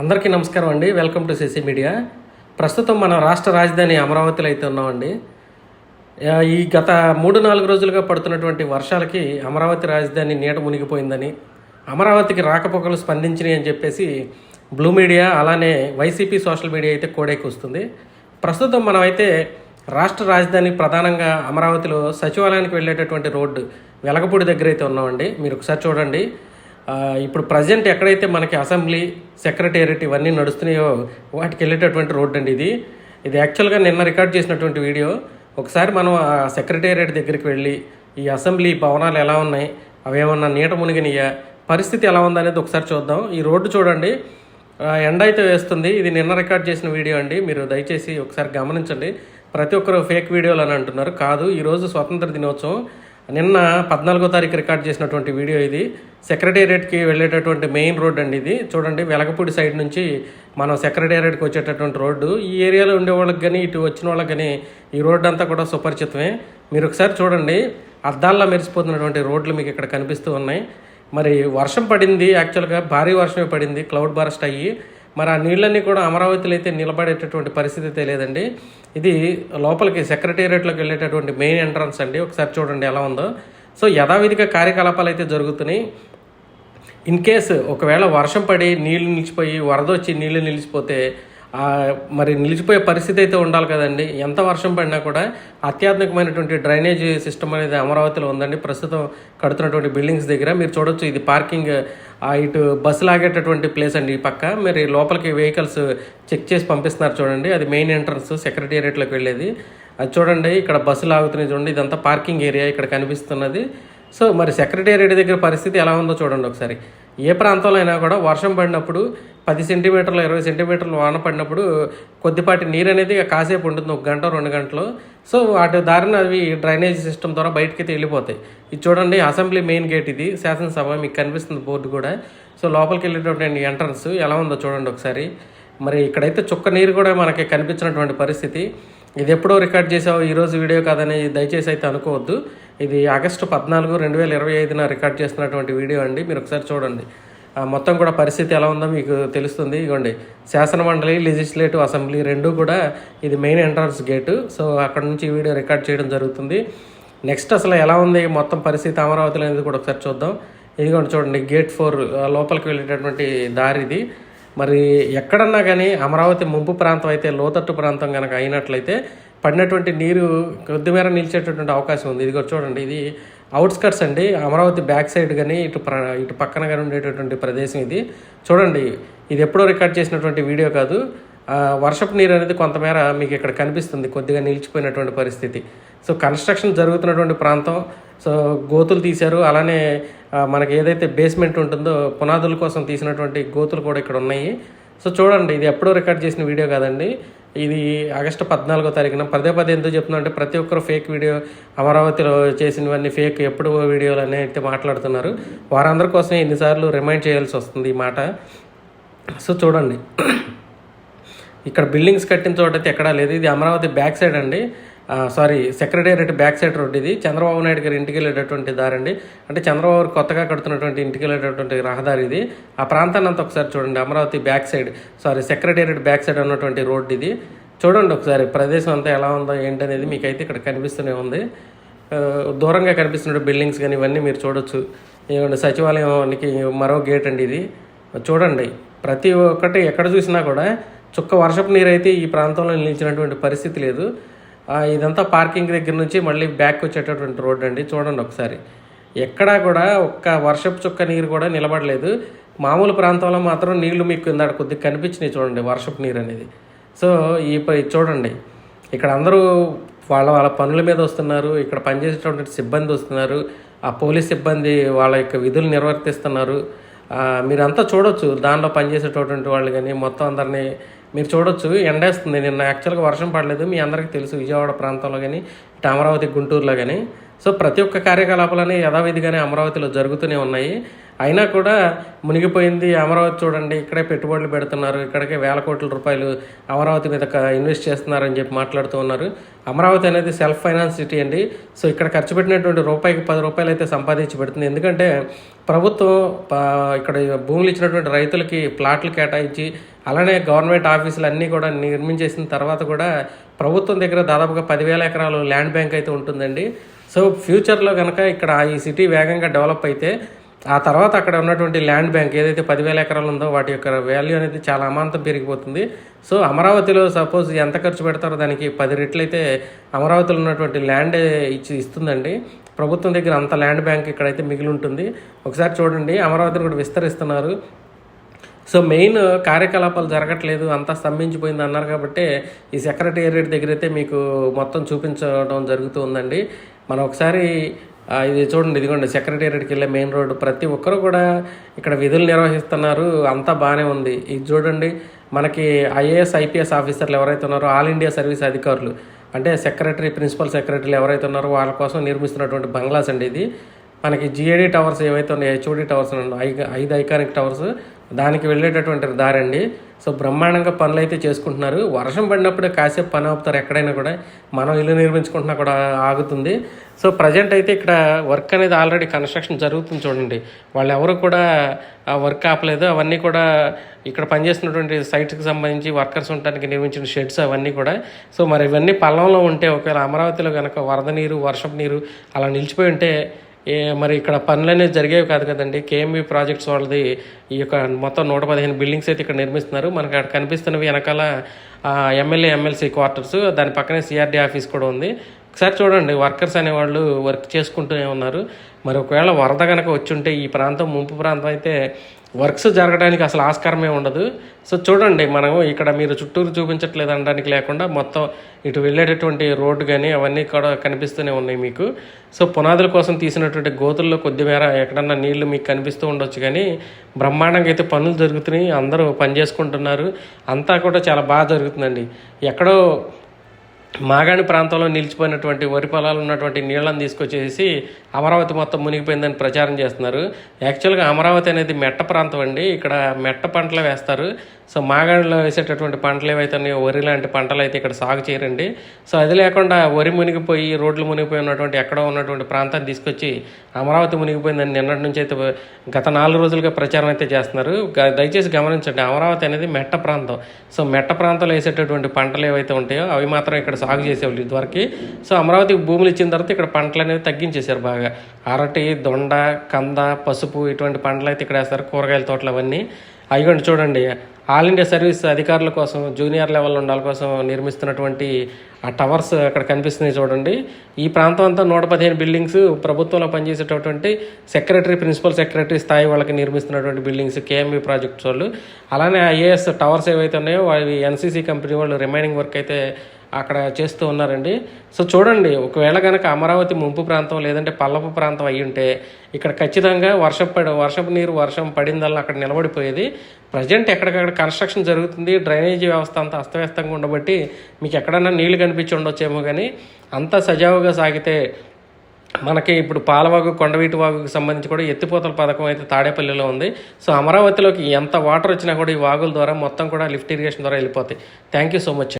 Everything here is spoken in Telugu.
అందరికీ నమస్కారం అండి. వెల్కమ్ టు సిసి మీడియా ప్రస్తుతం మన రాష్ట్ర రాజధాని అమరావతిలో అయితే ఉన్నామండి. ఈ గత మూడు నాలుగు రోజులుగా పడుతున్నటువంటి వర్షాలకి అమరావతి రాజధాని నీట మునిగిపోయిందని అమరావతికి రాకపోకలు స్పందించినాయి అని చెప్పేసి బ్లూ మీడియా అలానే వైసీపీ సోషల్ మీడియా అయితే కోడెక్కుస్తుంది. ప్రస్తుతం మనమైతే రాష్ట్ర రాజధాని ప్రధానంగా అమరావతిలో సచివాలయానికి వెళ్ళేటటువంటి రోడ్డు వెలగపూడి దగ్గర అయితే ఉన్నామండి. మీరు ఒకసారి చూడండి. ఇప్పుడు ప్రజెంట్ ఎక్కడైతే మనకి అసెంబ్లీ సెక్రటేరియట్ ఇవన్నీ నడుస్తున్నాయో వాటికి వెళ్ళేటటువంటి రోడ్ అండి ఇది. ఇది యాక్చువల్గా నిన్న రికార్డ్ చేసినటువంటి వీడియో. ఒకసారి మనం ఆ సెక్రటేరియట్ దగ్గరికి వెళ్ళి ఈ అసెంబ్లీ భవనాలు ఎలా ఉన్నాయి అవి ఏమన్నా నీట మునిగినయా పరిస్థితి ఎలా ఉందనేది ఒకసారి చూద్దాం. ఈ రోడ్డు చూడండి. ఎండ అయితే వేస్తుంది. ఇది నిన్న రికార్డ్ చేసిన వీడియో అండి. మీరు దయచేసి ఒకసారి గమనించండి. ప్రతి ఒక్కరు ఫేక్ వీడియోలు అని అంటున్నారు. కాదు ఈరోజు స్వతంత్ర దినోత్సవం. నిన్న పద్నాలుగో తారీఖు రికార్డ్ చేసినటువంటి వీడియో ఇది. సెక్రటేరియట్కి వెళ్ళేటటువంటి మెయిన్ రోడ్ అండి ఇది. చూడండి వెలగపూడి సైడ్ నుంచి మనం సెక్రటేరియట్కి వచ్చేటటువంటి రోడ్డు. ఈ ఏరియాలో ఉండే వాళ్ళకి కానీ ఇటు వచ్చిన వాళ్ళకి కానీ ఈ రోడ్డు అంతా కూడా సుపరిచితమే. మీరు ఒకసారి చూడండి అద్దాల్లో మెరిసిపోతున్నటువంటి రోడ్లు మీకు ఇక్కడ కనిపిస్తూ ఉన్నాయి. మరి వర్షం పడింది యాక్చువల్గా భారీ వర్షమే పడింది క్లౌడ్ బరస్ట్ అయ్యి. మరి ఆ నీళ్ళన్నీ కూడా అమరావతిలో అయితే నిలబడేటటువంటి పరిస్థితి అయితే లేదండి. ఇది లోపలికి సెక్రటేరియట్లోకి వెళ్ళేటటువంటి మెయిన్ ఎంట్రన్స్ అండి. ఒకసారి చూడండి ఎలా ఉందో. సో యథావిధిగా కార్యకలాపాలు అయితే జరుగుతున్నాయి. ఇన్ కేసు ఒకవేళ వర్షం పడి నీళ్ళు నిలిచిపోయి వరద వచ్చి నీళ్ళు నిలిచిపోతే మరి నిలిచిపోయే పరిస్థితి అయితే ఉండాలి కదండి. ఎంత వర్షం పడినా కూడా అత్యాధునికమైనటువంటి డ్రైనేజ్ సిస్టమ్ అనేది అమరావతిలో ఉందండి. ప్రస్తుతం కడుతున్నటువంటి బిల్డింగ్స్ దగ్గర. మీరు చూడొచ్చు ఇది పార్కింగ్ ఇటు బస్సు లాగేటటువంటి ప్లేస్ అండి ఈ పక్క. మరి లోపలికి వెహికల్స్ చెక్ చేసి పంపిస్తున్నారు చూడండి. అది మెయిన్ ఎంట్రన్స్ సెక్రటేరియట్లోకి వెళ్ళేది. అది చూడండి ఇక్కడ బస్సులు ఆగుతున్నాయి చూడండి. ఇదంతా పార్కింగ్ ఏరియా ఇక్కడ కనిపిస్తున్నది. సో మరి సెక్రటేరియట్ దగ్గర పరిస్థితి ఎలా ఉందో చూడండి ఒకసారి. ఏ ప్రాంతంలో అయినా కూడా వర్షం పడినప్పుడు పది సెంటీమీటర్లు ఇరవై సెంటీమీటర్లు వాన పడినప్పుడు కొద్దిపాటి నీరు అనేది కాసేపు ఉంటుంది ఒక గంట రెండు గంటలు. సో వాటి దారిన అవి డ్రైనేజ్ సిస్టమ్ ద్వారా బయటకి వెళ్ళిపోతాయి. ఇది చూడండి అసెంబ్లీ మెయిన్ గేట్ ఇది శాసనసభ మీకు కనిపిస్తుంది బోర్డు కూడా. సో లోపలికి వెళ్ళేటటువంటి ఎంట్రన్స్ ఎలా ఉందో చూడండి ఒకసారి. మరి ఇక్కడైతే చుక్క నీరు కూడా మనకి కనిపించినటువంటి పరిస్థితి. ఇది ఎప్పుడో రికార్డ్ చేసావు? ఈరోజు వీడియో కాదని దయచేసి అయితే అనుకోవద్దు. ఇది ఆగస్టు పద్నాలుగు రెండు వేల ఇరవై ఐదున రికార్డ్ చేస్తున్నటువంటి వీడియో అండి. మీరు ఒకసారి చూడండి. ఆ మొత్తం కూడా పరిస్థితి ఎలా ఉందో మీకు తెలుస్తుంది. ఇగోండి శాసన మండలి లెజిస్లేటివ్ అసెంబ్లీ రెండు కూడా ఇది మెయిన్ ఎంట్రన్స్ గేటు. సో అక్కడ నుంచి వీడియో రికార్డ్ చేయడం జరుగుతుంది. నెక్స్ట్ అసలు ఎలా ఉంది మొత్తం పరిస్థితి అమరావతిలో అనేది కూడా ఒకసారి చూద్దాం. ఇదిగోండి చూడండి గేట్ ఫోర్ లోపలికి వెళ్ళేటటువంటి దారి ఇది. మరి ఎక్కడన్నా కానీ అమరావతి ముంపు ప్రాంతం అయితే లోతట్టు ప్రాంతం కనుక అయినట్లయితే పడినటువంటి నీరు కొద్దిమేర నిలిచేటటువంటి అవకాశం ఉంది. ఇది చూడండి ఇది అవుట్స్కట్స్ అండి. అమరావతి బ్యాక్ సైడ్ కానీ ఇటు ప్ర ఇటు పక్కన కానీ ఉండేటటువంటి ప్రదేశం ఇది. చూడండి ఇది ఎప్పుడో రికార్డ్ చేసినటువంటి వీడియో కాదు. వర్షపు నీరు అనేది కొంతమేర మీకు ఇక్కడ కనిపిస్తుంది కొద్దిగా నిలిచిపోయినటువంటి పరిస్థితి. సో కన్స్ట్రక్షన్ జరుగుతున్నటువంటి ప్రాంతం. సో గోతులు తీశారు. అలానే మనకి ఏదైతే బేస్మెంట్ ఉంటుందో పునాదుల కోసం తీసినటువంటి గోతులు కూడా ఇక్కడ ఉన్నాయి. సో చూడండి ఇది ఎప్పుడో రికార్డ్ చేసిన వీడియో కాదండి. ఇది ఆగస్టు పద్నాలుగో తారీఖున. పదే పదే ఎందుకు చెప్తున్నా అంటే ప్రతి ఒక్కరు ఫేక్ వీడియో అమరావతిలో చేసినవన్నీ ఫేక్ ఎప్పుడు వీడియోలు అని అయితే మాట్లాడుతున్నారు. వారందరి కోసం ఎన్నిసార్లు రిమైండ్ చేయాల్సి వస్తుంది ఈ మాట. సో చూడండి ఇక్కడ బిల్డింగ్స్ కట్టిన చోట అయితే ఎక్కడా లేదు. ఇది అమరావతి బ్యాక్ సైడ్ అండి. Sorry secretariat back side road ఇది. చంద్రబాబు నాయుడు గారి ఇంటికి వెళ్ళేటటువంటి దారి అండి. అంటే చంద్రబాబు గారు కొత్తగా కడుతున్నటువంటి ఇంటికి వెళ్ళేటటువంటి రహదారి ఇది. ఆ ప్రాంతాన్ని అంతా ఒకసారి చూడండి. Amaravati back side sorry secretariat back side ఉన్నటువంటి రోడ్ ఇది. చూడండి ఒకసారి ప్రదేశం అంతా ఎలా ఉందో ఏంటనేది మీకైతే ఇక్కడ కనిపిస్తూనే ఉంది. దూరంగా కనిపిస్తున్న బిల్డింగ్స్ కానీ ఇవన్నీ మీరు చూడొచ్చు. ఇవ్వండి సచివాలయానికి మరో గేట్ అండి ఇది. చూడండి ప్రతి ఒక్కటి ఎక్కడ చూసినా కూడా చుక్క వర్షపు నీరు అయితే ఈ ప్రాంతంలో నిలిచినటువంటి పరిస్థితి లేదు. ఇదంతా పార్కింగ్ దగ్గర నుంచి మళ్ళీ బ్యాక్ వచ్చేటటువంటి రోడ్ అండి. చూడండి ఒకసారి. ఎక్కడా కూడా ఒక్క వర్షపు చుక్క నీరు కూడా నిలబడలేదు. మామూలు ప్రాంతంలో మాత్రం నీళ్ళు మీకు ఇందాక కొద్దిగా కనిపించినాయి చూడండి వర్షపు నీరు అనేది. సో ఈ చూడండి. ఇక్కడ అందరూ వాళ్ళ వాళ్ళ పనుల మీద వస్తున్నారు. ఇక్కడ పనిచేసేటటువంటి సిబ్బంది వస్తున్నారు. ఆ పోలీస్ సిబ్బంది వాళ్ళ యొక్క విధులు నిర్వర్తిస్తున్నారు. మీరంతా చూడొచ్చు. దానిలో పనిచేసేటటువంటి వాళ్ళు కానీ మొత్తం అందరినీ మీరు చూడొచ్చు ఎండేస్తుంది. నిన్న యాక్చువల్గా వర్షం పడలేదు. మీ అందరికీ తెలుసు విజయవాడ ప్రాంతంలో కానీ ఇటు అమరావతి గుంటూరులో కానీ సో ప్రతి ఒక్క కార్యకలాపాలని యథావిధిగానే అమరావతిలో జరుగుతూనే ఉన్నాయి. అయినా కూడా మునిగిపోయింది అమరావతి చూడండి ఇక్కడే పెట్టుబడులు పెడుతున్నారు ఇక్కడికే వేల కోట్ల రూపాయలు అమరావతి మీద ఇన్వెస్ట్ చేస్తున్నారని చెప్పి మాట్లాడుతూ ఉన్నారు. అమరావతి అనేది సెల్ఫ్ ఫైనాన్స్ సిటీ అండి. సో ఇక్కడ ఖర్చు పెట్టినటువంటి రూపాయికి పది రూపాయలు అయితే సంపాదించి పెడుతుంది. ఎందుకంటే ప్రభుత్వం ఇక్కడ భూములు ఇచ్చినటువంటి రైతులకి ప్లాట్లు కేటాయించి అలానే గవర్నమెంట్ ఆఫీసులు అన్నీ కూడా నిర్మించేసిన తర్వాత కూడా ప్రభుత్వం దగ్గర దాదాపుగా పదివేల ఎకరాలు ల్యాండ్ బ్యాంక్ అయితే ఉంటుందండి. సో ఫ్యూచర్లో కనుక ఇక్కడ ఈ సిటీ వేగంగా డెవలప్ అయితే ఆ తర్వాత అక్కడ ఉన్నటువంటి ల్యాండ్ బ్యాంక్ ఏదైతే పదివేల ఎకరాలు ఉందో వాటి యొక్క వాల్యూ అనేది చాలా అమాంతం పెరిగిపోతుంది. సో అమరావతిలో సపోజ్ ఎంత ఖర్చు పెడతారో దానికి పది రెట్లు అయితే అమరావతిలో ఉన్నటువంటి ల్యాండ్ ఇచ్చి ఇస్తుందండి. ప్రభుత్వం దగ్గర అంత ల్యాండ్ బ్యాంక్ ఇక్కడైతే మిగిలి ఉంటుంది. ఒకసారి చూడండి అమరావతిని కూడా విస్తరిస్తున్నారు. సో మెయిన్ కార్యకలాపాలు జరగట్లేదు అంతా స్తంభించిపోయింది అన్నారు కాబట్టి ఈ సెక్రటేరియట్ దగ్గర అయితే మీకు మొత్తం చూపించడం జరుగుతూ ఉందండి. మనం ఒకసారి ఇది చూడండి ఇదిగోండి సెక్రటేరియట్కి వెళ్ళే మెయిన్ రోడ్డు ప్రతి ఒక్కరు కూడా ఇక్కడ విధులు నిర్వహిస్తున్నారు. అంతా బాగానే ఉంది. ఇది చూడండి మనకి ఐఏఎస్ ఐపీఎస్ ఆఫీసర్లు ఎవరైతే ఉన్నారో ఆల్ ఇండియా సర్వీస్ అధికారులు. అంటే సెక్రటరీ ప్రిన్సిపల్ సెక్రటరీలు ఎవరైతే ఉన్నారో వాళ్ళ కోసం నిర్మిస్తున్నటువంటి బంగ్లాస్ అండి ఇది. మనకి జిఏడి టవర్స్ ఏవైతే ఉన్నాయో హెచ్ఓడి టవర్స్ ఐ- ఐదు ఐకానిక్ టవర్స్ దానికి వెళ్ళేటటువంటి దారి అండి సో బ్రహ్మాండంగా పనులు అయితే చేసుకుంటున్నారు. వర్షం పడినప్పుడే కాసేపు పని ఆపుతారు ఎక్కడైనా కూడా. మనం ఇల్లు నిర్మించుకుంటున్నా కూడా ఆగుతుంది. సో ప్రజెంట్ అయితే ఇక్కడ వర్క్ అనేది ఆల్రెడీ కన్స్ట్రక్షన్ జరుగుతుంది చూడండి. వాళ్ళు ఎవరు కూడా ఆ వర్క్ ఆపలేదు. అవన్నీ కూడా ఇక్కడ పనిచేస్తున్నటువంటి సైట్స్కి సంబంధించి వర్కర్స్ ఉండడానికి నిర్మించిన షెడ్స్ అవన్నీ కూడా. సో మరి ఇవన్నీ పల్లంలో ఉంటే ఒకవేళ అమరావతిలో కనుక వరద నీరు వర్షపు నీరు అలా నిలిచిపోయి ఉంటే ఏ మరి ఇక్కడ పనులు అనేది జరిగేవి కాదు కదండి. కేఎంబి ప్రాజెక్ట్స్ వాళ్ళది ఈ యొక్క మొత్తం నూట పదిహేను బిల్డింగ్స్ అయితే ఇక్కడ నిర్మిస్తున్నారు. మనకి అక్కడ కనిపిస్తున్నవి వెనకాల ఎమ్మెల్యే ఎమ్మెల్సీ క్వార్టర్స్. దాని పక్కనే సిఆర్డీ ఆఫీస్ కూడా ఉంది. ఒకసారి చూడండి వర్కర్స్ అనేవాళ్ళు వర్క్ చేసుకుంటూనే ఉన్నారు. మరి ఒకవేళ వరద కనుక వచ్చి ఉంటే ఈ ప్రాంతం ముంపు ప్రాంతం అయితే వర్క్స్ జరగడానికి అసలు ఆస్కారమే ఉండదు. సో చూడండి మనం ఇక్కడ మీరు చుట్టూరు చూపించట్లేదు అనడానికి లేకుండా మొత్తం ఇటు వెళ్ళేటటువంటి రోడ్డు కానీ అవన్నీ కూడా కనిపిస్తూనే ఉన్నాయి మీకు. సో పునాదుల కోసం తీసినటువంటి గోతుల్లో కొద్దిమేర ఎక్కడన్నా నీళ్ళు మీకు కనిపిస్తూ ఉండొచ్చు కానీ బ్రహ్మాండంగా అయితే పనులు జరుగుతున్నాయి. అందరూ పని చేసుకుంటున్నారు. అంతా కూడా చాలా బాగా జరుగుతుందండి. ఎక్కడో మాగాణి ప్రాంతంలో నిలిచిపోయినటువంటి వరి పొలాలు ఉన్నటువంటి నీళ్ళను తీసుకొచ్చేసి అమరావతి మొత్తం మునిగిపోయిందని ప్రచారం చేస్తున్నారు. యాక్చువల్గా అమరావతి అనేది మెట్ట ప్రాంతం అండి. ఇక్కడ మెట్ట పంటలు వేస్తారు. సో మాగాణిలో వేసేటటువంటి పంటలు ఏవైతే ఉన్నాయో వరి లాంటి పంటలు అయితే ఇక్కడ సాగు చేయరండి. సో అది లేకుండా వరి మునిగిపోయి రోడ్లు మునిగిపోయి ఉన్నటువంటి ఎక్కడో ఉన్నటువంటి ప్రాంతాన్ని తీసుకొచ్చి అమరావతి మునిగిపోయిందని నిన్నటి నుంచి అయితే గత నాలుగు రోజులుగా ప్రచారం అయితే చేస్తున్నారు. దయచేసి గమనించండి అమరావతి అనేది మెట్ట ప్రాంతం. సో మెట్ట ప్రాంతంలో వేసేటటువంటి పంటలు ఏవైతే ఉంటాయో అవి మాత్రం ఇక్కడ సాగు చేసేవాళ్ళు ఇదివరకు. సో అమరావతికి భూములు ఇచ్చిన తర్వాత ఇక్కడ పంటలు అనేవి తగ్గించేశారు బాగా. అరటి దొండ కంద పసుపు ఇటువంటి పంటలు అయితే ఇక్కడ వేస్తారు కూరగాయల తోటలు అవన్నీ. అయ్యండి చూడండి ఆల్ ఇండియా సర్వీస్ అధికారుల కోసం జూనియర్ లెవెల్ ఉండాల కోసం నిర్మిస్తున్నటువంటి ఆ టవర్స్ అక్కడ కనిపిస్తున్నాయి చూడండి. ఈ ప్రాంతం అంతా నూట పదిహేను బిల్డింగ్స్ ప్రభుత్వంలో పనిచేసేటటువంటి సెక్రటరీ ప్రిన్సిపల్ సెక్రటరీ స్థాయి వాళ్ళకి నిర్మిస్తున్నటువంటి బిల్డింగ్స్ కేఎంబి ప్రాజెక్ట్స్ వాళ్ళు. అలానే ఐఏఎస్ టవర్స్ ఏవైతే ఉన్నాయో అవి ఎన్సీసీ కంపెనీ వాళ్ళు రిమైనింగ్ వర్క్ అయితే అక్కడ చేస్తూ ఉన్నారండి. సో చూడండి ఒకవేళ కనుక అమరావతి ముంపు ప్రాంతం లేదంటే పల్లపు ప్రాంతం అయి ఉంటే ఇక్కడ ఖచ్చితంగా వర్షం పడి వర్షపు నీరు వర్షం పడిందల్లా అక్కడ నిలబడిపోయేది. ప్రజెంట్ ఎక్కడికక్కడ కన్స్ట్రక్షన్ జరుగుతుంది డ్రైనేజీ వ్యవస్థ అంతా అస్తవ్యస్తంగా ఉండబట్టి మీకు ఎక్కడన్నా నీళ్ళు కనిపించి ఉండొచ్చేమో కానీ అంతా సజావుగా సాగితే మనకి ఇప్పుడు పాలవాగు కొండవీటి వాగుకి సంబంధించి కూడా ఎత్తిపోతల పథకం అయితే తాడేపల్లిలో ఉంది. సో అమరావతిలోకి ఎంత వాటర్ వచ్చినా కూడా ఈ వాగుల ద్వారా మొత్తం కూడా లిఫ్ట్ ఇరిగేషన్ ద్వారా వెళ్ళిపోతాయి. Thank you so much.